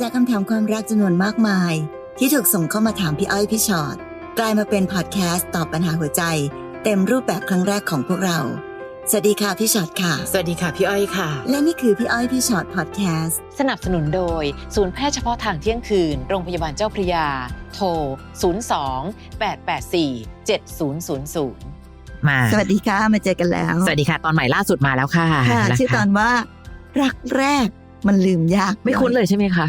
จากคำถามความรักจำนวนมากมาย ที่ถูกส่งเข้ามาถามพี่อ้อยพี่ชอ็อตกลายมาเป็นพอดแคสต์ตอบปัญหาหัวใจ เต็มรูปแบบครั้งแรกของพวกเรา สวัสดีค่ะพี่ชอ็อตค่ะ สวัสดีค่ะพี่อ้อยค่ะ และนี่คือพี่อ้อยพี่ชอ็อตพอดแคสต์สนับสนุนโดย ศูนย์แพทย์เฉพาะทางเที่ยงคืน โรงพยาบาลเจ้าพระยา โทร 02 884 7000มาสวัสดีค่ะมาเจอกันแล้ว สวัสดีค่ะ ตอนใหม่ล่าสุดมาแล้วค่ะค่ะะชื่อตอนว่า รักแรก มันลืมยาก ไม่คุ้นเลยใช่ไหมคะ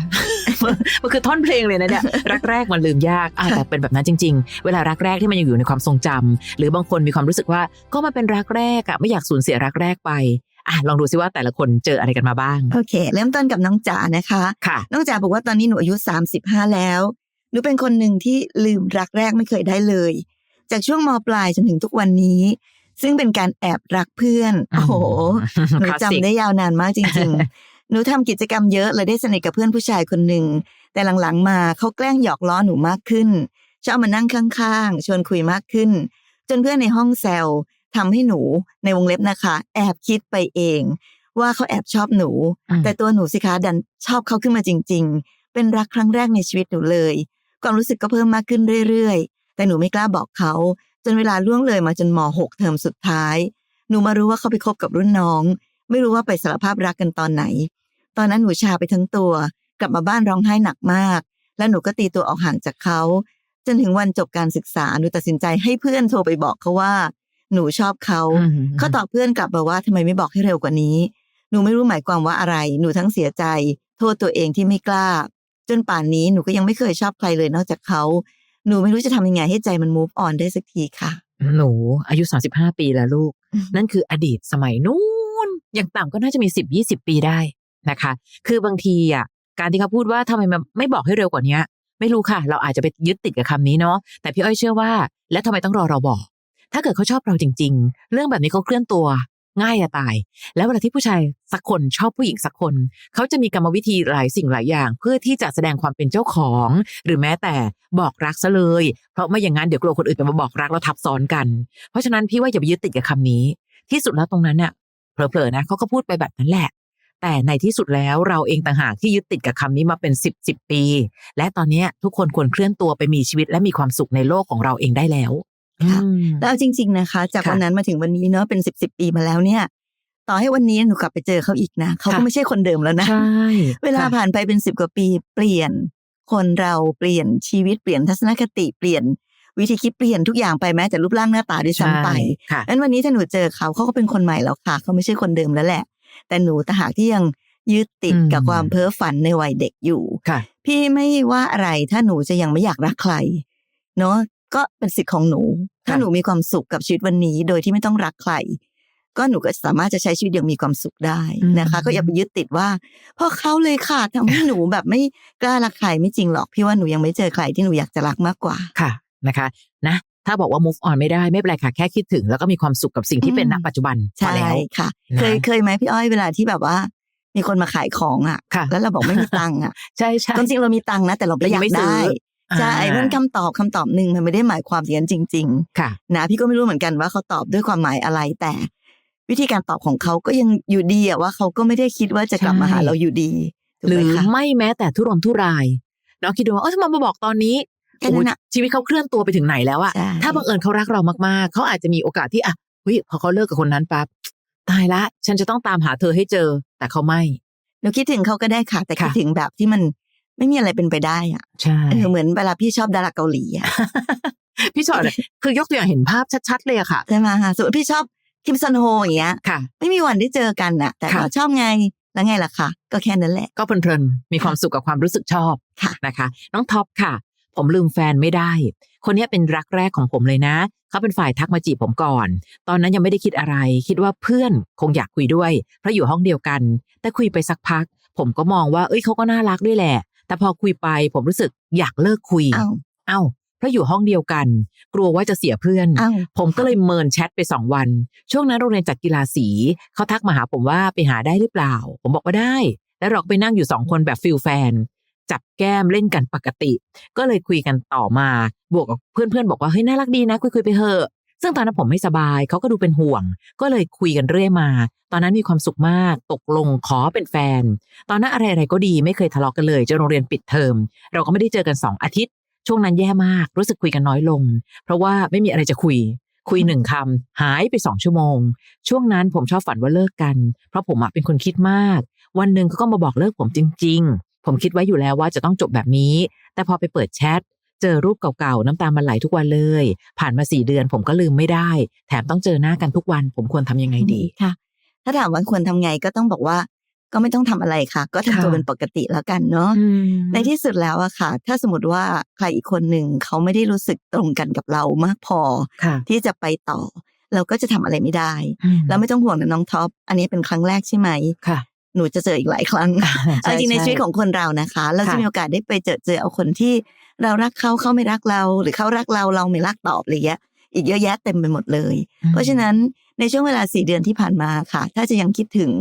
มันคือท่อนเพลงเลยนะเนี่ยรักแรกมันลืมยากอะแต่เป็นแบบนั้นจริง ๆ เวลารักแรกที่มันยังอยู่ในความทรงจำหรือบางคนมีความรู้สึกว่าก็มันเป็นรักแรกอะไม่อยากสูญเสียรักแรกไปอะลองดูซิว่าแต่ละคนเจออะไรกันมาบ้างโอเค เริ่มต้นกับน้องจ๋านะคะค่ะน้องจ๋าบอกว่าตอนนี้หนูอายุ 35 แล้วหนูเป็นคนหนึ่งที่ลืมรักแรกไม่เคยได้เลย จากช่วงมปลายจนถึงทุกวันนี้ ซึ่งเป็นการแอบรักเพื่อนโอ้โหหนูคลาสสิกจำได้ยาวนานมากจริง ๆ หนูทำกิจกรรมเยอะเลยได้สนิทกับเพื่อนผู้ชายคนหนึ่งแต่หลังๆมาเขาแกล้งหยอกล้อหนูมากขึ้นชอบมานั่งข้างๆชวนคุยมากขึ้น จนเพื่อนในห้องแซวทำให้หนูในวงเล็บนะคะ แอบคิดไปเอง ว่าเขาแอบชอบหนูอืมแต่ตัวหนูสิคะดันชอบเขาขึ้นมาจริง ๆ เป็นรักครั้งแรกในชีวิตหนูเลยความรู้สึกก็เพิ่มมากขึ้นเรื่อยๆ แต่หนูไม่กล้าบอกเขา จนเวลาล่วงเลยมาจนม .6 เทอมสุดท้าย หนูมารู้ว่าเขาไปคบกับรุ่นน้อง ไม่รู้ว่าไปสารภาพรักกันตอนไหน ตอนนั้นหนูชาไปทั้งตัว กลับมาบ้านร้องไห้หนักมาก และหนูก็ตีตัวออกห่างจากเขาจนถึงวันจบการศึกษาหนูตัดสินใจให้เพื่อนโทรไปบอกเขาว่า หนูชอบเขาอืมเขาตอบเพื่อนกลับมาว่าทำไมไม่บอกให้เร็วกว่านี้ หนูไม่รู้หมายความว่าอะไร หนูทั้งเสียใจ โทษตัวเองที่ไม่กล้า จนป่านนี้หนูก็ยังไม่เคยชอบใครเลยนอกจากเขาหนูไม่รู้จะทำยังไงให้ใจมัน move on ได้สักทีค่ะ หนูอายุ 35 ปีแล้วลูกอืมนั่นคืออดีตสมัยนู้นอย่างต่ำก็น่าจะมี 10 20 ปีได้ นะคะ คือบางทีอะการที่เขาพูดว่าทำไมมันไม่บอกให้เร็วกว่านี้ไม่รู้ค่ะ เราอาจจะไปยึดติดกับคำนี้เนาะแต่พี่อ้อยเชื่อว่า แล้วทำไมต้องรอเราบอก ถ้าเกิดเขาชอบเราจริง ๆ เรื่องแบบนี้เขาเคลื่อนตัว ง่ายอะตาย แล้วเวลาที่ผู้ชายสักคนชอบผู้หญิงสักคน เขาจะมีกรรมวิธีหลายสิ่งหลายอย่าง เพื่อที่จะแสดงความเป็นเจ้าของ หรือแม้แต่บอกรักซะเลย เพราะไม่อย่างนั้นเดี๋ยวกลัวคนอื่นจะมาบอกรักแล้วทับซ้อนกัน เพราะฉะนั้นพี่ว่าอย่าไปยึดติดกับคำนี้ ที่สุดแล้วตรงนั้นเนี่ยเผลอๆนะเขาก็พูดไปแบบนั้นแหละ แต่ในที่สุดแล้วเราเองต่างหากที่ยึดติดกับคำนี้มาเป็นสิบสิบปี และตอนเนี้ยทุกคนควรเคลื่อนตัวไปมีชีวิตและมีความสุขในโลกของเราเองได้แล้วค่ะอืมแล้วเอาจริง ๆนะคะ จากค่ะวันนั้นมาถึงวันนี้เนาะเป็นสิบสิบปีมาแล้วเนี่ย ต่อให้วันนี้หนูกลับไปเจอเขาอีกนะเขาก็ค่ะไม่ใช่คนเดิมแล้วนะใช่เวลาค่ะผ่านไปเป็นสิบกว่าปี เปลี่ยนคนเราเปลี่ยนชีวิตเปลี่ยนทัศนคติเปลี่ยนวิธีคิดเปลี่ยนทุกอย่างไปแม้แต่รูปร่างหน้าตาด้วยซ้ำไปใช่ค่ะงั้นวันนี้ถ้าหนูเจอเขาเขาก็เป็นคนใหม่แล้วค่ะ เขาไม่ใช่คนเดิมแล้วแหละ แต่หนูแต่หากที่ยังยึดติดอืมกับความเพ้อฝันในวัยเด็กอยู่ค่ะ พี่ไม่ว่าอะไรถ้าหนูจะยังไม่อยากรักใครเนาะก็เป็นสิทธิ์ของหนู ถ้าค่ะหนูมีความสุขกับชีวิตวันนี้ โดยที่ไม่ต้องรักใครก็หนูก็สามารถจะใช้ชีวิตอย่างมีความสุขได้นะคะ ก็อย่าไปยึดติดว่าเพราะเขาเลยค่ะทำให้หนูแบบไม่กล้ารักใครไม่จริงหรอกพี่ว่าหนูยังไม่เจอใครที่หนูอยากจะรักมากกว่าค่ะนะคะ นะ ถ้าบอกว่า move on ไม่ได้ไม่เป็นไรค่ะ แค่คิดถึง แล้วก็มีความสุขกับสิ่งที่เป็นณอืมปัจจุบันพอใช่แล้วค่ะนะเคยเคยไหมพี่อ้อยเวลาที่แบบว่า มีคนมาขายของอะ ค่ะแล้วเราบอกไม่มีตังค์อะใช่ใช่ความจริงเรามีตังค์นะแต่เราไม่อยากไม่ซื้อได้อ่าใช่เรื่องคำตอบคำตอบหนึ่งมันไม่ได้หมายความอย่างนั้นจริงค่ะๆนะพี่ก็ไม่รู้เหมือนกันว่าเขาตอบด้วยความหมายอะไรแต่ วิธีการตอบของเขาก็ยังอยู่ดีอะว่าเขาก็ไม่ได้คิดว่าจะกลับมาหาใช่เราอยู่ดีถูกหไหรืมอคะไม่แม้แต่ทุรนทุรายเนาะคิดดูว่าเออถ้ามันมาบอกตอนนี้ แค่นั้นน่ะโอ้ชีวิตเขาเคลื่อนตัวไปถึงไหนแล้วอะใช่ถ้าบังเอิญเขารักเรามากๆ เขาอาจจะมีโอกาสที่อะเฮ้ยพอเขาเลิกกับคนนั้นปั๊บตายละ ฉันจะต้องตามหาเธอให้เจอ แต่เขาไม่หนูคิดถึงเขาก็ได้ค่ะ แต่ค่ะคิดถึงแบบที่มันไม่มีอะไรเป็นไปได้อะใช่เออเหมือนเวลาพี่ชอบดาราเกาหลีอะพี่ชอตอะคือยกตัวอย่างเห็นภาพชัดๆเลยอะค่ะใช่ไหมคะสมมติพี่ชอบคิมซอนโฮอย่างเงี้ยค่ะ ไม่มีวันได้เจอกันอะแต่ค่ะก็ชอบไงแล้วไงล่ะคะก็แค่นั้นแหละ ก็เพลินๆมีความสุขกับความรู้สึกชอบค่ะนะคะ น้องท็อปค่ะ ผมลืมแฟนไม่ได้ คนนี้เป็นรักแรกของผมเลยนะ เขาเป็นฝ่ายทักมาจีบผมก่อน ตอนนั้นยังไม่ได้คิดอะไร คิดว่าเพื่อนคงอยากคุยด้วย เพราะอยู่ห้องเดียวกัน แต่คุยไปสักพัก ผมก็มองว่า เอ้ยเขาก็น่ารักด้วยแหละ แต่พอคุยไปผมรู้สึกอยากเลิกคุย เอ้าเอ้าเพราะอยู่ห้องเดียวกัน กลัวว่าจะเสียเพื่อน เอ้าผมก็เลยเมินแชทไปสองวัน ช่วงนั้นโรงเรียนจัดกีฬาสีเขาทักมาหาผมว่าไปหาได้หรือเปล่า ผมบอกว่าได้ แล้วเราก็ไปนั่งอยู่สองคนแบบฟิลแฟน จับแก้มเล่นกันปกติ ก็เลยคุยกันต่อมา บวกกับเพื่อนๆ บอกว่าเฮ้ยน่ารักดีนะคุยคุยๆไปเถอะซึ่งตอนนั้นผมไม่สบายเขาก็ดูเป็นห่วง ก็เลยคุยกันเรื่อยมา ตอนนั้นมีความสุขมาก ตกลงขอเป็นแฟน ตอนนั้นอะไรๆก็ดีไม่เคยทะเลาะกันเลยจนโรงเรียนปิดเทอม เราก็ไม่ได้เจอกันสองอาทิตย์ ช่วงนั้นแย่มากรู้สึกคุยกันน้อยลง เพราะว่าไม่มีอะไรจะคุย คุยหนึ่งคำหายไปสองชั่วโมง ช่วงนั้นผมชอบฝันว่าเลิกกัน เพราะผมเป็นคนคิดมาก วันหนึ่งเขาก็มาบอกเลิกผมจริง ผมคิดไว้อยู่แล้วว่าจะต้องจบแบบนี้ แต่พอไปเปิดแชทเจอรูปเก่าๆ น้ำตามันไหลทุกวันเลย ผ่านมาสี่เดือนผมก็ลืมไม่ได้ แถมต้องเจอหน้ากันทุกวัน ผมควรทำยังไงดีค่ะ ถ้าถามว่าควรทำไงก็ต้องบอกว่า ก็ไม่ต้องทำอะไรค่ะ ก็ทำตัวค่ะเป็นปกติแล้วกันเนาะในที่สุดแล้วอะค่ะ ถ้าสมมติว่าใครอีกคนหนึ่งเขาไม่ได้รู้สึกตรงกันกับเรามากพอค่ะที่จะไปต่อ เราก็จะทำอะไรไม่ได้ แล้วไม่ต้องห่วงนะน้องท็อป อันนี้เป็นครั้งแรกใช่ไหมค่ะ หนูจะเจออีกหลายครั้งเอาจริงในชีวิตของคนเรานะคะ เราจะค่ะมีโอกาสได้ไปเจอเจอเอาคนที่เรารักเขาเขาไม่รักเรา หรือเขารักเราเราไม่รักตอบอะไรเงี้ยอีกเยอะแยะเต็มไปหมดเลย เพราะฉะนั้นในช่วงเวลาสี่เดือนที่ผ่านมาค่ะ ถ้าจะยังคิดถึง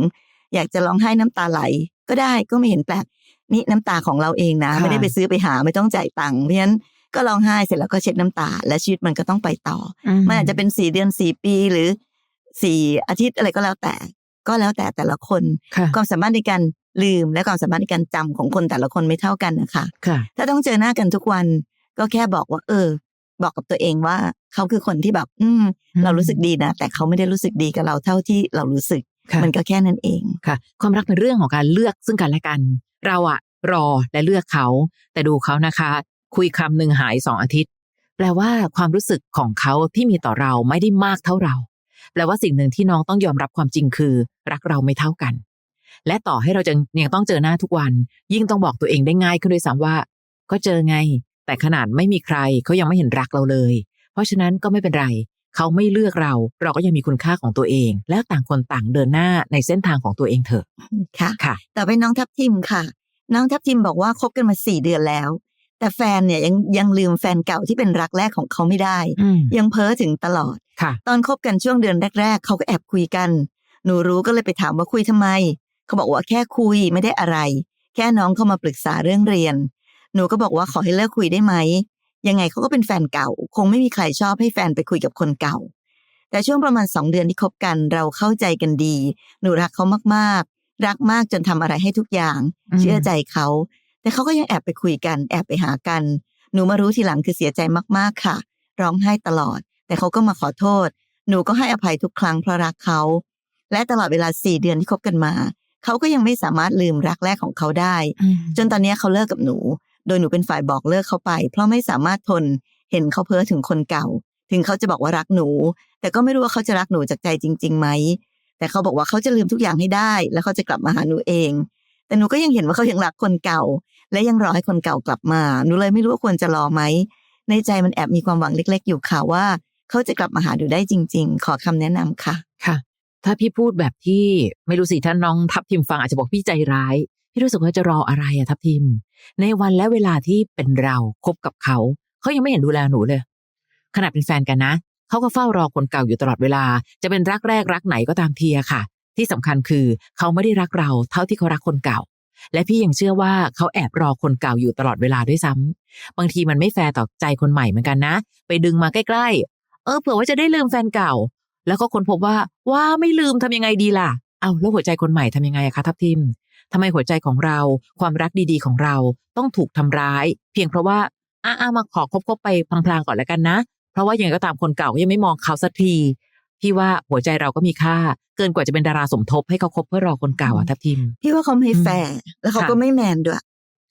อยากจะร้องไห้น้ำตาไหล ก็ได้ก็ไม่เห็นแปลกนี่น้ำตาของเราเองนะค่ะไม่ได้ไปซื้อไปหาไม่ต้องจ่ายตังค์เพราะฉะนั้นก็ร้องไห้เสร็จแล้วก็เช็ดน้ำตา และชีวิตมันก็ต้องไปต่อ มันอาจจะเป็นสี่เดือนสี่ปีหรือสี่อาทิตย์อะไรก็แล้วแต่ ก็แล้วแต่แต่ละคนค่ะความสามารถในการลืมและความสามารถในการจำของคนแต่ละคนไม่เท่ากันนะคะค่ะถ้าต้องเจอหน้ากันทุกวัน ก็แค่บอกว่า เออ บอกกับตัวเองว่า เขาคือคนที่แบบ อืม เรารู้สึกดีนะแต่เขาไม่ได้รู้สึกดีกับเราเท่าที่เรารู้สึกค่ะมันก็แค่นั้นเองค่ะ ความรักเป็นเรื่องของการเลือกซึ่งกันและกัน เราอะรอและเลือกเขา แต่ดูเขานะคะ คุยคำหนึ่งหายสองอาทิตย์ แปลว่าความรู้สึกของเขาที่มีต่อเราไม่ได้มากเท่าเรา แปลว่าสิ่งหนึ่งที่น้องต้องยอมรับความจริงคือ รักเราไม่เท่ากัน และต่อให้เราจะยังต้องเจอหน้าทุกวัน ยิ่งต้องบอกตัวเองได้ง่ายขึ้นด้วยซ้ำว่า ก็เจอไง แต่ขนาดไม่มีใครเขายังไม่เห็นรักเราเลย เพราะฉะนั้นก็ไม่เป็นไร เขาไม่เลือกเรา เราก็ยังมีคุณค่าของตัวเอง แล้วต่างคนต่างเดินหน้าในเส้นทางของตัวเองเถอะค่ะค่ะ ต่อไปน้องทับทิมค่ะ น้องทับทิมบอกว่าคบกันมาสี่เดือนแล้วแต่แฟนเนี่ยยังยังลืมแฟนเก่าที่เป็นรักแรกของเขาไม่ได้อืมยังเพ้อถึงตลอดค่ะ ตอนคบกันช่วงเดือนแรก ๆ เขาก็แอบคุยกัน หนูรู้ก็เลยไปถามว่าคุยทำไม เขาบอกว่าแค่คุยไม่ได้อะไร แค่น้องเข้ามาปรึกษาเรื่องเรียน หนูก็บอกว่าขอให้เลิกคุยได้ไหม ยังไงเขาก็เป็นแฟนเก่า คงไม่มีใครชอบให้แฟนไปคุยกับคนเก่า แต่ช่วงประมาณสองเดือนที่คบกันเราเข้าใจกันดี หนูรักเขามากๆ รักมากจนทำอะไรให้ทุกอย่างอืมเชื่อใจเขา แต่เขาก็ยังแอบไปคุยกัน แอบไปหากัน หนูมารู้ทีหลังคือเสียใจมากๆค่ะ ร้องไห้ตลอด แต่เขาก็มาขอโทษ หนูก็ให้อภัยทุกครั้งเพราะรักเขา และตลอดเวลาสี่เดือนที่คบกันมา เขาก็ยังไม่สามารถลืมรักแรกของเขาได้ จนตอนนี้เขาเลิกกับหนู โดยหนูเป็นฝ่ายบอกเลิกเขาไป เพราะไม่สามารถทนเห็นเขาเพ้อถึงคนเก่า ถึงเขาจะบอกว่ารักหนู แต่ก็ไม่รู้ว่าเขาจะรักหนูจากใจจริงๆไหมแต่เขาบอกว่าเขาจะลืมทุกอย่างให้ได้ แล้วเขาจะกลับมาหาหนูเอง แต่หนูก็ยังเห็นว่าเขายังรักคนเก่า และยังรอให้คนเก่ากลับมา หนูเลยไม่รู้ว่าควรจะรอไหม ในใจมันแอบมีความหวังเล็ก ๆ อยู่ค่ะว่า เขาจะกลับมาหาหนูได้จริง ๆ ขอคำแนะนำค่ะค่ะ ถ้าพี่พูดแบบที่ไม่รู้สิท่านน้องทับทิมฟังอาจจะบอกพี่ใจร้ายพี่รู้สึกว่าจะรออะไรอะทับทิม ในวันและเวลาที่เป็นเราคบกับเขาเขายังไม่เห็นดูแลหนูเลยขนาดเป็นแฟนกันนะเขาก็เฝ้ารอคนเก่าอยู่ตลอดเวลา จะเป็นรักแรกรักไหนก็ตามเทียค่ะ ที่สำคัญคือเขาไม่ได้รักเราเท่าที่เขารักคนเก่า และพี่ยังเชื่อว่าเขาแอบรอคนเก่าอยู่ตลอดเวลาด้วยซ้ำบางทีมันไม่แฟร์ต่อใจคนใหม่เหมือนกันนะ ไปดึงมาใกล้ๆ เออเผื่อว่าจะได้ลืมแฟนเก่า แล้วก็คนพบว่าว่าไม่ลืมทำยังไงดีล่ะ เอาแล้วหัวใจคนใหม่ทำยังไงอะคะทับทิมทำไมหัวใจของเราความรักดีๆของเราต้องถูกทำร้าย เพียงเพราะว่าอ่ามาขอคบๆไปพลางๆก่อนแล้วกันนะ เพราะว่ายังไงก็ตามคนเก่าก็ยังไม่มองเขาสักทีพี่ว่าหัวใจเราก็มีค่า เกินกว่าจะเป็นดาราสมทบให้เขาคบเพื่อรอคนเก่าอะทับทิม พี่ว่าเขาไม่แฟร์แล้วเขาค่ะก็ไม่แมนด้วย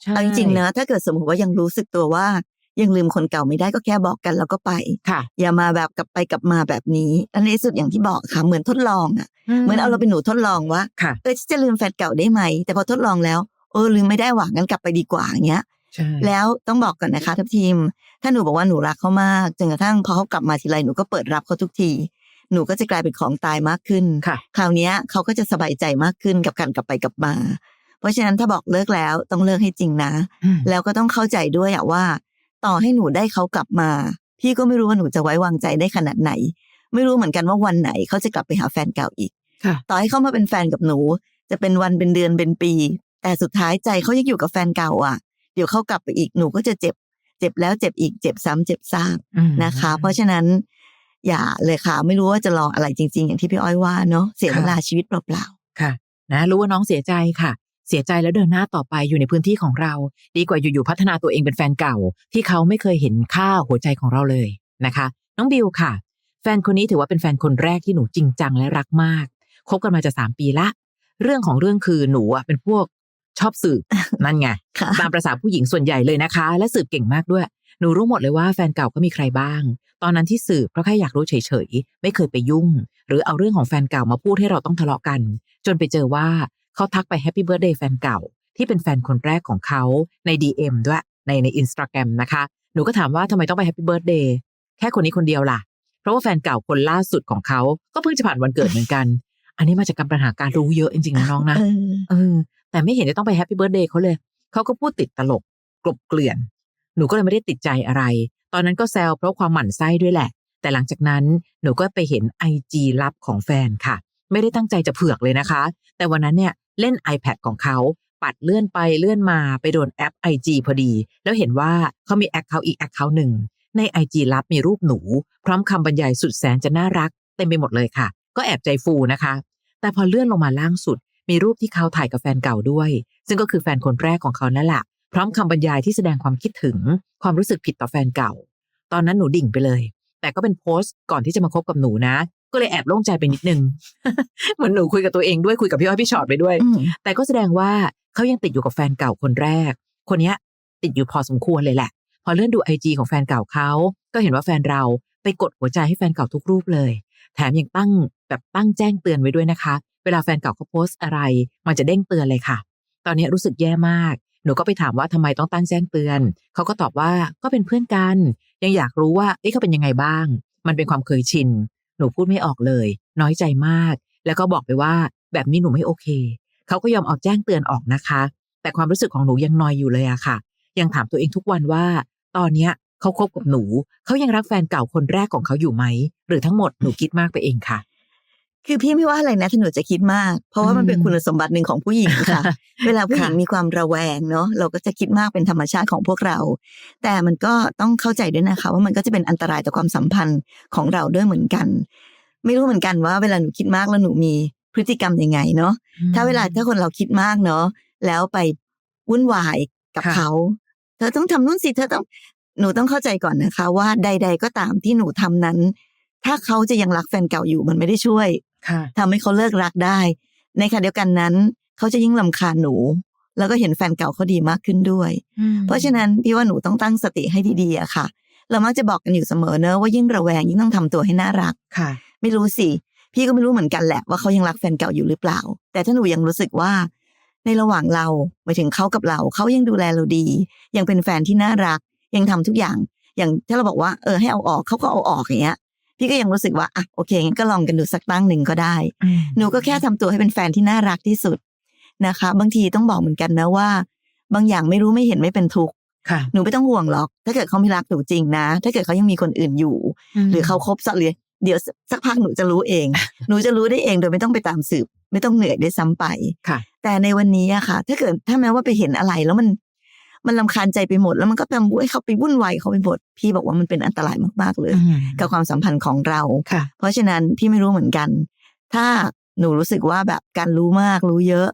ใช่เอาจริงๆนะถ้าเกิดสมมติว่ายังรู้สึกตัวว่า ยังลืมคนเก่าไม่ได้ก็แค่บอกกันแล้วก็ไปค่ะอย่ามาแบบกลับไปกลับมาแบบนี้ อันในที่สุดอย่างที่บอกค่ะ เหมือนทดลองอะ เหมือนเอาเราเป็นหนูทดลองว่าค่ะเออฉันจะลืมแฟนเก่าได้ไหม แต่พอทดลองแล้วเออลืมไม่ได้หว่างั้นกลับไปดีกว่าอย่างเงี้ยใช่แล้วต้องบอกก่อนนะคะทัพทีม ถ้าหนูบอกว่าหนูรักเขามากจนกระทั่งพอเขากลับมาทีไรหนูก็เปิดรับเขาทุกทีหนูก็จะกลายเป็นของตายมากขึ้นค่ะคราวเนี้ยเขาก็จะสบายใจมากขึ้นกับการกลับไปกลับมา เพราะฉะนั้นถ้าบอกเลิกแล้วต้องเลิกให้จริงนะอืมแล้วก็ต้องเข้าใจด้วยอะว่า ต่อให้หนูได้เขากลับมา พี่ก็ไม่รู้ว่าหนูจะไว้วางใจได้ขนาดไหน ไม่รู้เหมือนกันว่าวันไหนเขาจะกลับไปหาแฟนเก่าอีกค่ะต่อให้เขามาเป็นแฟนกับหนู จะเป็นวันเป็นเดือนเป็นปี แต่สุดท้ายใจเขายังอยู่กับแฟนเก่าอะ เดี๋ยวเขากลับไปอีกหนูก็จะเจ็บ เจ็บแล้วเจ็บอีกเจ็บซ้ำเจ็บซากอืมนะคะ เพราะฉะนั้น อย่าเลยค่ะ ไม่รู้ว่าจะรออะไรจริง ๆ อย่างที่พี่อ้อยว่าเนาะเสียเวลาชีวิตเปล่าค่ะ นะ รู้ว่าน้องเสียใจค่ะ เสียใจแล้วเดินหน้าต่อไปอยู่ในพื้นที่ของเรา ดีกว่าอยู่ๆพัฒนาตัวเองเป็นแฟนเก่า ที่เขาไม่เคยเห็นค่าหัวใจของเราเลยนะคะ น้องบิวค่ะ แฟนคนนี้ถือว่าเป็นแฟนคนแรกที่หนูจริงจังและรักมากคบกันมาจะสามปีละ เรื่องของเรื่องคือหนูอะเป็นพวกชอบสืบนั่นไงๆค่ะตามประษาผู้หญิงส่วนใหญ่เลยนะคะ และสืบเก่งมากด้วย หนูรู้หมดเลยว่าแฟนเก่าก็มีใครบ้าง ตอนนั้นที่สืบเพราะแค่อยากรู้เฉยๆ ไม่เคยไปยุ่ง หรือเอาเรื่องของแฟนเก่ามาพูดให้เราต้องทะเลาะกัน จนไปเจอว่า เขาทักไปแฮปปี้เบิร์ดเดย์แฟนเก่า ที่เป็นแฟนคนแรกของเขาใน DM ด้วยในในอินสตาแกรมนะคะ หนูก็ถามว่าทำไมต้องไปแฮปปี้เบิร์ดเดย์แค่คนนี้คนเดียวล่ะ เพราะว่าแฟนเก่าคนล่าสุดของเขา ก็เพิ่งจะผ่านวันเกิดเหมือนกัน อันนี้มาจากการปัญหาการรู้เยอะจริงๆนะน้องนะเออเออแต่ไม่เห็นจะต้องไปแฮปปี้เบิร์ดเดย์เขาเลย เขาก็พูดติดตลกกลบเกลื่อน หนูก็เลยไม่ได้ติดใจอะไร ตอนนั้นก็แซวเพราะความหมั่นไส้ด้วยแหละ แต่หลังจากนั้นหนูก็ไปเห็นไอจีลับของแฟนค่ะ ไม่ได้ตั้งใจจะเผือกเลยนะคะ แต่วันนั้นเนี่ยเล่น iPad ของเขาปัดเลื่อนไปเลื่อนมาไปโดนแอป IG พอดี แล้วเห็นว่าเขามีแอคเคาท์อีกแอคเคาท์หนึ่งใน IG ลับมีรูปหนู พร้อมคำบรรยายสุดแสนจะน่ารัก เต็มไปหมดเลยค่ะ ก็แอบใจฟูนะคะ แต่พอเลื่อนลงมาล่างสุด มีรูปที่เขาถ่ายกับแฟนเก่าด้วย ซึ่งก็คือแฟนคนแรกของเขานั่นแหละพร้อมคำบรรยายที่แสดงความคิดถึง ความรู้สึกผิดต่อแฟนเก่า ตอนนั้นหนูดิ่งไปเลย แต่ก็เป็นโพสต์ก่อนที่จะมาคบกับหนูนะ ก็เลยแอบโล่งใจไปนิดนึง เหมือนหนูคุยกับตัวเองด้วยคุยกับพี่อ้อยพี่ชอตไปด้วยอืมแต่ก็แสดงว่าเขายังติดอยู่กับแฟนเก่าคนแรก คนเนี้ยติดอยู่พอสมควรเลยแหละ พอเลื่อนดูไอจีของแฟนเก่าเขาก็เห็นว่าแฟนเราไปกดหัวใจให้แฟนเก่าทุกรูปเลย แถมยังตั้งแบบตั้งแจ้งเตือนไว้ด้วยนะคะ เวลาแฟนเก่าเขาโพสต์อะไร มันจะเด้งเตือนเลยค่ะ ตอนนี้รู้สึกแย่มากหนูก็ไปถามว่าทำไมต้องตั้งแจ้งเตือน เขาก็ตอบว่าก็เป็นเพื่อนกัน ยังอยากรู้ว่าเอ๊ะเขาเป็นยังไงบ้าง มันเป็นความเคยชิน หนูพูดไม่ออกเลย น้อยใจมาก แล้วก็บอกไปว่า แบบนี้หนูไม่โอเค เขาก็ยอมออกแจ้งเตือนออกนะคะ แต่ความรู้สึกของหนูยังนอยอยู่เลยอะค่ะ ยังถามตัวเองทุกวันว่า ตอนเนี้ยเขาคบกับหนู เขายังรักแฟนเก่าคนแรกของเขาอยู่ไหม หรือทั้งหมดหนูคิดมากไปเองค่ะ คือพี่ไม่ว่าอะไรนะถ้าหนูจะคิดมาก เพราะว่ามันเป็นอืมคุณสมบัติหนึ่งของผู้หญิงค่ะ เวลาผู้หญิงค่ะมีความระแวงเนาะเราก็จะคิดมากเป็นธรรมชาติของพวกเรา แต่มันก็ต้องเข้าใจด้วยนะคะ ว่ามันก็จะเป็นอันตรายต่อความสัมพันธ์ของเราด้วยเหมือนกัน ไม่รู้เหมือนกันว่าเวลาหนูคิดมากแล้วหนูมีพฤติกรรมยังไงเนาะถ้าเวลาถ้าคนเราคิดมากเนาะแล้วไปวุ่นวายกับค่ะเขา เธอต้องทำนู่นสิเธอต้องหนูต้องเข้าใจก่อนนะคะ ว่าใด ๆ ก็ตามที่หนูทำนั้น ถ้าเขาจะยังรักแฟนเก่าอยู่มันไม่ได้ช่วยค่ะ ทำให้เขาเลิกรักได้ ในขณะเดียวกันนั้น เขาจะยิ่งลำคาญหนู แล้วก็เห็นแฟนเก่าเขาดีมากขึ้นด้วย เพราะฉะนั้นพี่ว่าหนูต้องตั้งสติให้ดีๆอะค่ะ เรามักจะบอกกันอยู่เสมอเนอะว่ายิ่งระแวงยิ่งต้องทำตัวให้น่ารักค่ะ ไม่รู้สิพี่ก็ไม่รู้เหมือนกันแหละว่าเขายังรักแฟนเก่าอยู่หรือเปล่า แต่ถ้าหนูยังรู้สึกว่า ในระหว่างเราหมายถึงเขากับเราเขายังดูแลเราดี ยังเป็นแฟนที่น่ารัก ยังทำทุกอย่าง อย่างถ้าเราบอกว่าเออให้เอาออกเขาก็เอาออกอย่างเงี้ย พี่ก็ยังรู้สึกว่าอะโอเคงั้นก็ลองกันดูสักตั้งหนึ่งก็ได้ หนูก็แค่ทำตัวให้เป็นแฟนที่น่ารักที่สุดนะคะ บางทีต้องบอกเหมือนกันนะว่า บางอย่างไม่รู้ไม่เห็นไม่เป็นทุกข์ค่ะหนูไม่ต้องห่วงหรอก ถ้าเกิดเขาไม่รักหนูจริงนะ ถ้าเกิดเขายังมีคนอื่นอยู่ หรือเขาคบสักเลยเดี๋ยวสักพักหนูจะรู้เอง หนูจะรู้ได้เองโดยไม่ต้องไปตามสืบ ไม่ต้องเหนื่อยด้วยซ้ำไปค่ะ แต่ในวันนี้อะค่ะ ถ้าเกิดถ้าแม้ว่าไปเห็นอะไรแล้วมัน มันลำคาญใจไปหมด แล้วมันก็ทำให้เขาไปวุ่นวายเขาไปหมดพี่บอกว่ามันเป็นอันตรายมากๆเลย กับความสัมพันธ์ของเราค่ะเพราะฉะนั้นพี่ไม่รู้เหมือนกัน ถ้าหนูรู้สึกว่าแบบการรู้มากรู้เยอะ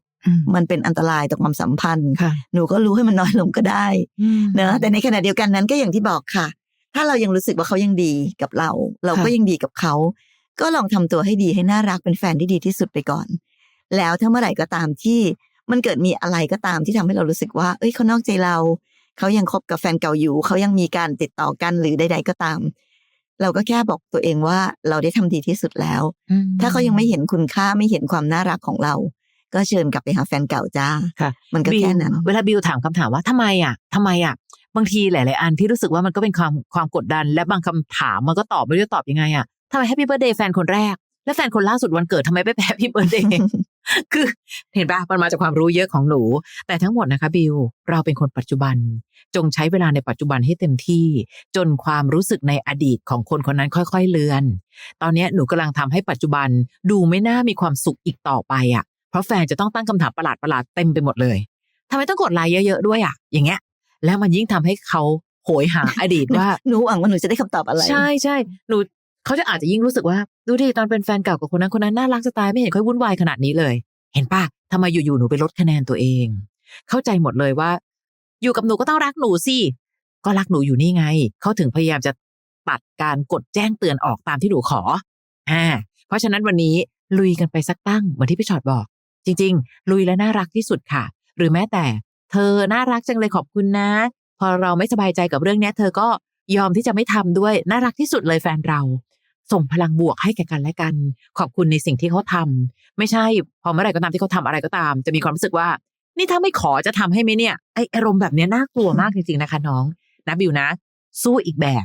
มันเป็นอันตรายต่อความสัมพันธ์ค่ะหนูก็รู้ให้มันน้อยลงก็ได้เนอะแต่ในขณะเดียวกันนั้นก็อย่างที่บอกค่ะ ถ้าเรายังรู้สึกว่าเขายังดีกับเรา เราก็ค่ะยังดีกับเขา ก็ลองทำตัวให้ดีให้น่ารักเป็นแฟนที่ดีที่สุดไปก่อน แล้วถ้าเมื่อไหร่ก็ตามที่ มันเกิดมีอะไรก็ตามที่ทำให้เรารู้สึกว่า เอ้ยเขานอกใจเรา เขายังคบกับแฟนเก่าอยู่ เขายังมีการติดต่อกันหรือใด ๆ ก็ตาม เราก็แค่บอกตัวเองว่าเราได้ทำดีที่สุดแล้ว ถ้าเขายังไม่เห็นคุณค่าไม่เห็นความน่ารักของเรา ก็เชิญกลับไปหาแฟนเก่าจ้าค่ะ มันก็บิวแค่นั้น เวลาบิวถามคำถามว่าทำไมอะทำไมอะ บางทีหลาย ๆ อันที่รู้สึกว่ามันก็เป็นความความกดดัน และบางคำถามมันก็ตอบไม่รู้จะตอบยังไงอะทำไมแฮปปี้เบิร์ดเดย์แฟนคนแรก และแฟนคนล่าสุดวันเกิดทำไมไม่แฮปปี้เบิร์ดเดย์คือเห็นปะมันมาจากความรู้เยอะของหนู แต่ทั้งหมดนะคะบิว เราเป็นคนปัจจุบัน จงใช้เวลาในปัจจุบันให้เต็มที่ จนความรู้สึกในอดีตของคนคนนั้นค่อยๆเลือน ตอนเนี้ยหนูกำลังทำให้ปัจจุบันดูไม่น่ามีความสุขอีกต่อไปอะ เพราะแฟนจะต้องตั้งคำถามประหลาดๆเต็มไปหมดเลยทำไมต้องกดไลค์เยอะๆด้วยอะ อย่างเงี้ย แล้วมันยิ่งทำให้เขาโหยหาอดีตว่าหนูหวังว่าหนูจะได้คำตอบอะไร ใช่ใช่หนู เขาจะอาจจะยิ่งรู้สึกว่า ดูดิตอนเป็นแฟนเก่ากับคนนั้นคนนั้นน่ารักจะตายไม่เห็นค่อยวุ่นวายขนาดนี้เลย เห็นปะทำไมอยู่ๆหนูไปลดคะแนนตัวเอง เข้าใจหมดเลยว่า อยู่กับหนูก็ต้องรักหนูสิก็รักหนูอยู่นี่ไง เขาถึงพยายามจะตัดการกดแจ้งเตือนออกตามที่หนูขออ่าเพราะฉะนั้นวันนี้ลุยกันไปสักตั้งเหมือนที่พี่ชอดบอก จริง ๆ ลุยและน่ารักที่สุดค่ะ หรือแม้แต่ เธอน่ารักจังเลยขอบคุณนะ พอเราไม่สบายใจกับเรื่องนี้เธอก็ยอมที่จะไม่ทำด้วยน่ารักที่สุดเลยแฟนเรา ส่งพลังบวกให้แก่กันและกัน ขอบคุณในสิ่งที่เขาทำไม่ใช่พอเมื่อไหร่ก็ตามที่เขาทำอะไรก็ตาม จะมีความรู้สึกว่า นี่ถ้าไม่ขอจะทำให้ไหมเนี่ยไออารมณ์แบบเนี้ยน่ากลัวมากจริงๆนะคะน้องนะบิวนะ สู้อีกแบบ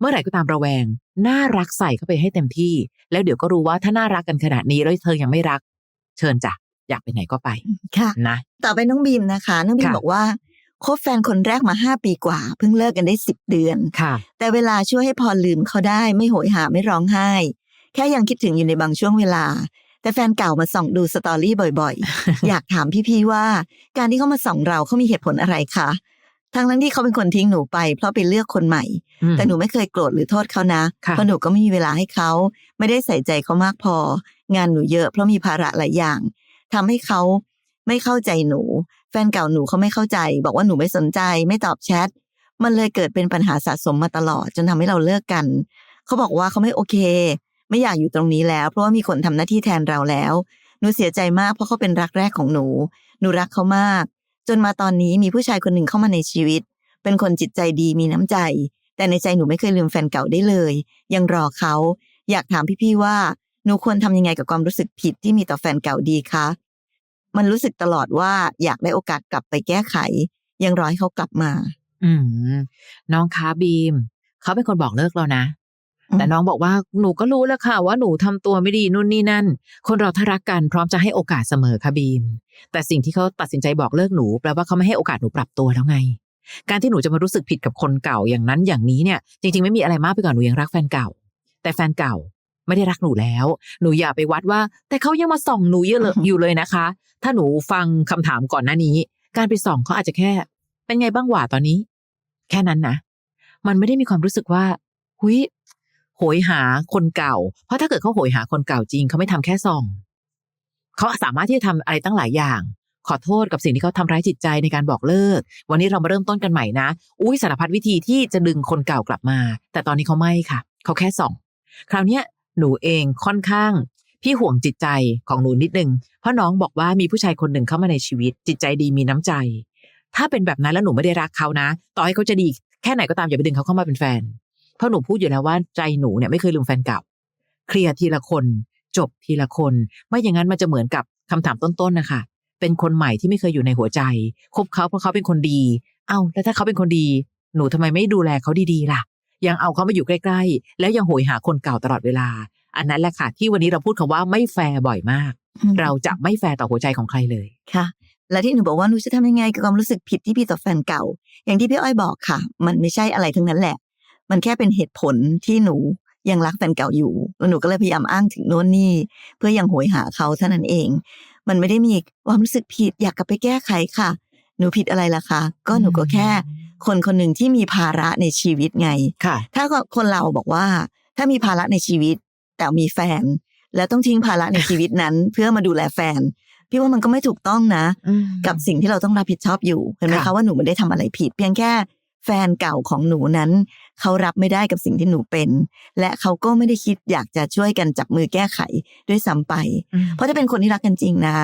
เมื่อไหร่ก็ตามระแวง น่ารักใส่เข้าไปให้เต็มที่ แล้วเดี๋ยวก็รู้ว่าถ้าน่ารักกันขนาดนี้แล้วเธอยังไม่รัก เชิญจ้ะอยากไปไหนก็ไปค่ะนะต่อไปน้องบีมนะคะ น้องบีมค่ะบอกว่า คบแฟนคนแรกมาห้าปีกว่า เพิ่งเลิกกันได้สิบเดือนค่ะ แต่เวลาช่วยให้พอลืมเขาได้ไม่โหยหาไม่ร้องไห้ แค่ยังคิดถึงอยู่ในบางช่วงเวลา แต่แฟนเก่ามาส่องดูสตอรี่บ่อยๆ อยากถามพี่ๆว่า การที่เขามาส่องเราเขามีเหตุผลอะไรคะทั้งนั้นที่เขาเป็นคนทิ้งหนูไป เพราะไปเลือกคนใหม่อืมแต่หนูไม่เคยโกรธหรือโทษเขานะค่ะเพราะหนูก็ไม่มีเวลาให้เขาไม่ได้ใส่ใจเขามากพอ งานหนูเยอะเพราะมีภาระหลายอย่างทำให้เขา ไม่เข้าใจหนู แฟนเก่าหนูเขาไม่เข้าใจ บอกว่าหนูไม่สนใจ ไม่ตอบแชทมันเลยเกิดเป็นปัญหาสะสมมาตลอด จนทำให้เราเลิกกัน เขาบอกว่าเขาไม่โอเค ไม่อยากอยู่ตรงนี้แล้ว เพราะว่ามีคนทำหน้าที่แทนเราแล้ว หนูเสียใจมากเพราะเขาเป็นรักแรกของหนู หนูรักเขามาก จนมาตอนนี้มีผู้ชายคนหนึ่งเข้ามาในชีวิต เป็นคนจิตใจดีมีน้ำใจ แต่ในใจหนูไม่เคยลืมแฟนเก่าได้เลย ยังรอเขา อยากถามพี่ๆว่า หนูควรทำยังไงกับความรู้สึกผิดที่มีต่อแฟนเก่าดีคะ มันรู้สึกตลอดว่าอยากได้โอกาสกลับไปแก้ไข ยังรอให้เขากลับมา อืมน้องคะบีม เขาเป็นคนบอกเลิกเรานะอืมแต่น้องบอกว่าหนูก็รู้แล้วค่ะ ว่าหนูทำตัวไม่ดีนู่นนี่นั่น คนเราถ้ารักกันพร้อมจะให้โอกาสเสมอค่ะบีม แต่สิ่งที่เขาตัดสินใจบอกเลิกหนูแปลว่าเขาไม่ให้โอกาสหนูปรับตัวแล้วไง การที่หนูจะมารู้สึกผิดกับคนเก่าอย่างนั้นอย่างนี้เนี่ย จริง ๆ ไม่มีอะไรมากไปกว่าหนูยังรักแฟนเก่า แต่แฟนเก่า ไม่ได้รักหนูแล้ว หนูอย่าไปวัดว่า แต่เขายังมาส่องหนูเยอะเลยอยู่เลยนะคะ ถ้าหนูฟังคำถามก่อนหน้านี้ การไปส่องเขาอาจจะแค่ เป็นไงบ้างหว่าตอนนี้ แค่นั้นนะมันไม่ได้มีความรู้สึกว่าหุยโหยหาคนเก่า เพราะถ้าเกิดเขาโหยหาคนเก่าจริงเขาไม่ทำแค่ส่องเขาสามารถที่จะทำอะไรตั้งหลายอย่าง ขอโทษกับสิ่งที่เขาทำร้ายจิตใจในการบอกเลิก วันนี้เรามาเริ่มต้นกันใหม่นะอุ้ยสารพัดวิธีที่จะดึงคนเก่ากลับมา แต่ตอนนี้เขาไม่ค่ะ เขาแค่ส่อง คราวเนี้ย หนูเองค่อนข้างพี่ห่วงจิตใจของหนูนิดนึง เพราะน้องบอกว่ามีผู้ชายคนหนึ่งเข้ามาในชีวิต จิตใจดีมีน้ำใจ ถ้าเป็นแบบนั้นแล้วหนูไม่ได้รักเขานะ ต่อให้เขาจะดีแค่ไหนก็ตามอย่าไปดึงเขาเข้ามาเป็นแฟน เพราะหนูพูดอยู่แล้วว่าใจหนูเนี่ยไม่เคยลืมแฟนเก่า เคลียร์ทีละคน จบทีละคน ไม่อย่างนั้นมันจะเหมือนกับคำถามต้นๆนะคะ เป็นคนใหม่ที่ไม่เคยอยู่ในหัวใจ คบเขาเพราะเขาเป็นคนดี เอ้าแล้วถ้าเขาเป็นคนดี หนูทำไมไม่ดูแลเขาดีๆล่ะ ยังเอาเขามาอยู่ใกล้ๆ แล้วยังโหยหาคนเก่าตลอดเวลา อันนั้นแหละค่ะที่วันนี้เราพูดคำว่าไม่แฟร์บ่อยมาก เราจะไม่แฟร์ต่อหัวใจของใครเลยค่ะ และที่หนูบอกว่าหนูจะทำยังไงกับความรู้สึกผิดที่พี่ต่อแฟนเก่า อย่างที่พี่อ้อยบอกค่ะ มันไม่ใช่อะไรทั้งนั้นแหละ มันแค่เป็นเหตุผลที่หนูยังรักแฟนเก่าอยู่แล้วหนูก็เลยพยายามอ้างถึงโน่นนี่ เพื่อยังโหยหาเขาเท่านั้นเอง มันไม่ได้มีความรู้สึกผิดอยากกลับไปแก้ไขค่ะ หนูผิดอะไรล่ะคะก็หนูก็แค่ คนคนหนึ่งที่มีภาระในชีวิตไง ค่ะ ถ้าคนเราบอกว่า ถ้ามีภาระในชีวิต แต่มีแฟน แล้วต้องทิ้งภาระในชีวิตนั้น เพื่อมาดูแลแฟน พี่ว่ามันก็ไม่ถูกต้องนะ กับสิ่งที่เราต้องรับผิดชอบอยู่เห็นไหมค่ะคะว่าหนูไม่ได้ทำอะไรผิด เพียงแค่แฟนเก่าของหนูนั้น เขารับไม่ได้กับสิ่งที่หนูเป็น และเขาก็ไม่ได้คิดอยากจะช่วยกันจับมือแก้ไขด้วยซ้ำไปอืมเพราะถ้าเป็นคนที่รักกันจริงนะ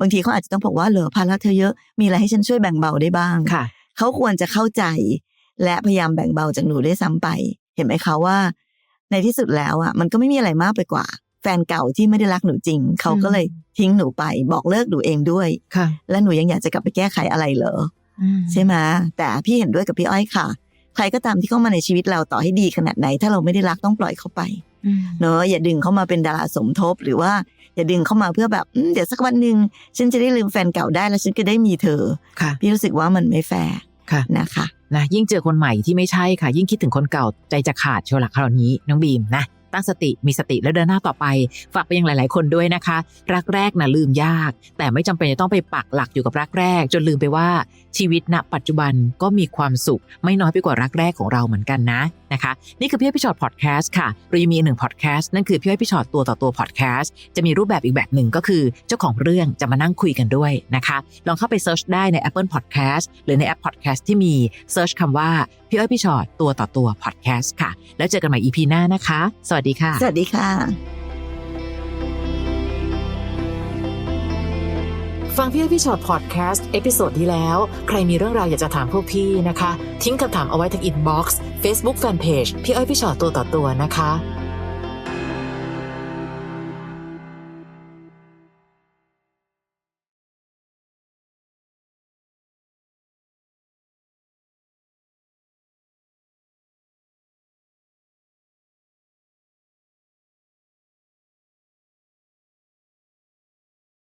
บางทีเขาอาจจะต้องบอกว่าเหลือภาระเธอเยอะมีอะไรให้ฉันช่วยแบ่งเบาได้บ้างค่ะ เขาควรจะเข้าใจ และพยายามแบ่งเบาจากหนูได้วยซ้ำไป เห็นไหมคะว่า ในที่สุดแล้วอะมันก็ไม่มีอะไรมากไปกว่า แฟนเก่าที่ไม่ได้รักหนูจริง เขาก็เลยทิ้งหนูไปบอกเลิกหนูเองด้วยค่ะ และหนูยังอยากจะกลับไปแก้ไขอะไรเหรอใช่ไหมแต่พี่เห็นด้วยกับพี่อ้อยค่ะ ใครก็ตามที่เข้ามาในชีวิตเราต่อให้ดีขนาดไหน ถ้าเราไม่ได้รักต้องปล่อยเขาไปอืม เนอะอย่าดึงเข้ามาเป็นดาราสมทบหรือว่าอย่าดึงเข้ามาเพื่อแบบอืมเดี๋ยวสักวันหนึ่งฉันจะได้ลืมแฟนเก่าได้แล้วฉันก็ได้มีเธอค่ะพี่รู้สึกว่ามันไม่แฟร์ค่ะนะคะนะยิ่งเจอคนใหม่ที่ไม่ใช่ค่ะ ยิ่งคิดถึงคนเก่าใจจะขาดเชียวหลักคราวนี้น้องบีมนะตั้งสติมีสติแล้วเดินหน้าต่อไป ฝากไปยังหลาย ๆ คนด้วยนะคะ รักแรกนะลืมยาก แต่ไม่จำเป็นจะต้องไปปักหลักอยู่กับรักแรก จนลืมไปว่า ชีวิตณปัจจุบันก็มีความสุข ไม่น้อยไปกว่ารักแรกของเราเหมือนกันนะนะคะ นี่คือพี่อ้อยพี่ชอตพอดแคสต์ค่ะเรายังมีอีกหนึ่งพอดแคสต์นั่นคือพี่อ้อยพี่ชอตตัวต่อตัวพอดแคสต์จะมีรูปแบบอีกแบบหนึ่งก็คือ เจ้าของเรื่องจะมานั่งคุยกันด้วยนะคะ ลองเข้าไปเซิร์ชได้ใน Apple Podcast หรือในแอป Podcast ที่มีเซิร์ชคำว่าพี่อ้อยพี่ชอตตัวต่อตัวพอดแคสต์ค่ะ แล้วเจอกันใหม่ EP หน้านะคะ สวัสดีค่ะ สวัสดีค่ะ ฟังพี่อ้อยพี่ชอตพอดแคสต์เอพิโซดที่แล้ว ใครมีเรื่องราวอยากจะถามพวกพี่นะคะ ทิ้งคำถามเอาไว้ที่อินบ็อกซ์เฟซบุ๊กแฟนเพจพี่อ้อยพี่ชอตตัวต่อตัวนะคะ